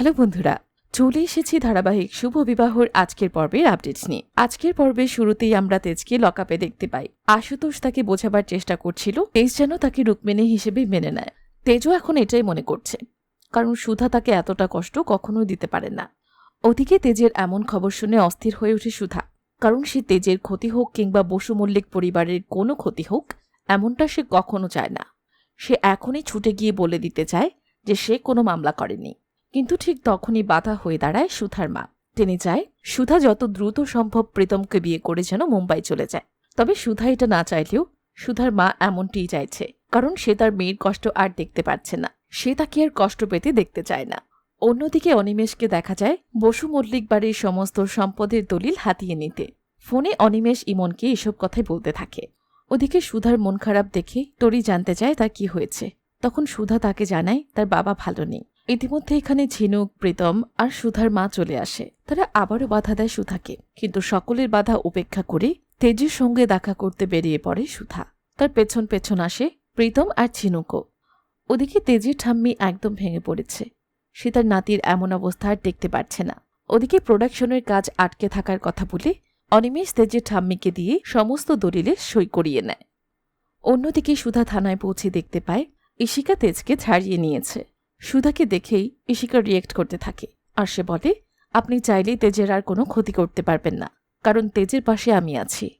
Hello বন্ধুরা, চলে এসেছি ধারাবাহিক শুভ বিবাহর আজকের পর্বের আপডেট নিয়ে। আজকের পর্বের শুরুতেই আমরা তেজকে লকআপে দেখতে পাই। আশুতোষ তাকে বোঝাবার চেষ্টা করছিল, তেজ যেন তাকে রুক্মিণী হিসেবে মেনে নেয়। তেজও এখন এটাই মনে করছে। কারণ সুধা তাকে এতটা কষ্ট কখনোই দিতে পারে না। ওদিকে তেজের এমন খবর শুনে অস্থির হয়ে ওঠে সুধা। কারণ সে তেজের ক্ষতি হোক কিংবা বসু মল্লিক পরিবারের কোনো ক্ষতি হোক, এমনটা সে কখনো চায় না। সে এখনই ছুটে গিয়ে বলে দিতে চায় যে সে কোনো মামলা করেনি। কিন্তু ঠিক তখনই বাধা হয়ে দাঁড়ায় সুধার মা। তিনি চায়, সুধা যত দ্রুত সম্ভব প্রীতমকে বিয়ে করে যেন মুম্বাই চলে যায়। তবে সুধা এটা না চাইলেও সুধার মা এমনটিই চাইছে, কারণ সে তার মেয়ের কষ্ট আর দেখতে পারছে না। সে তাকে আর কষ্ট পেতে দেখতে চায় না। অন্যদিকে অনিমেষকে দেখা যায়, বসু মল্লিক বাড়ির সমস্ত সম্পদের দলিল হাতিয়ে নিতে। ফোনে অনিমেষ ইমনকে এসব কথাই বলতে থাকে। ওদিকে সুধার মন খারাপ দেখে তরি জানতে চায় তার কি হয়েছে। তখন সুধা তাকে জানায়, তার বাবা ভালো নেই। ইতিমধ্যে এখানে ঝিনুক, প্রীতম আর সুধার মা চলে আসে। তারা আবারও বাধা দেয় সুধাকে। কিন্তু সকলের বাধা উপেক্ষা করে তেজের সঙ্গে দেখা করতে বেরিয়ে পড়ে সুধা। তার পেছন পেছন আসে প্রীতম আর ঝিনুকও। ওদিকে তেজের ঠাম্মি একদম ভেঙে পড়েছে। সে তার নাতির এমন অবস্থা আর দেখতে পারছে না। ওদিকে প্রোডাকশনের কাজ আটকে থাকার কথা বলে অনিমেষ তেজের ঠাম্মিকে দিয়ে সমস্ত দলিলে সই করিয়ে নেয়। অন্যদিকে সুধা থানায় পৌঁছে দেখতে পায় ইশিকা তেজকে ছাড়িয়ে নিয়েছে। সুধাকে দেখেই ইশিকা রিয়েক্ট করতে থাকে। আর সে বলে, আপনি চাইলেই তেজের আর কোনো ক্ষতি করতে পারবেন না, কারণ তেজের পাশে আমি আছি।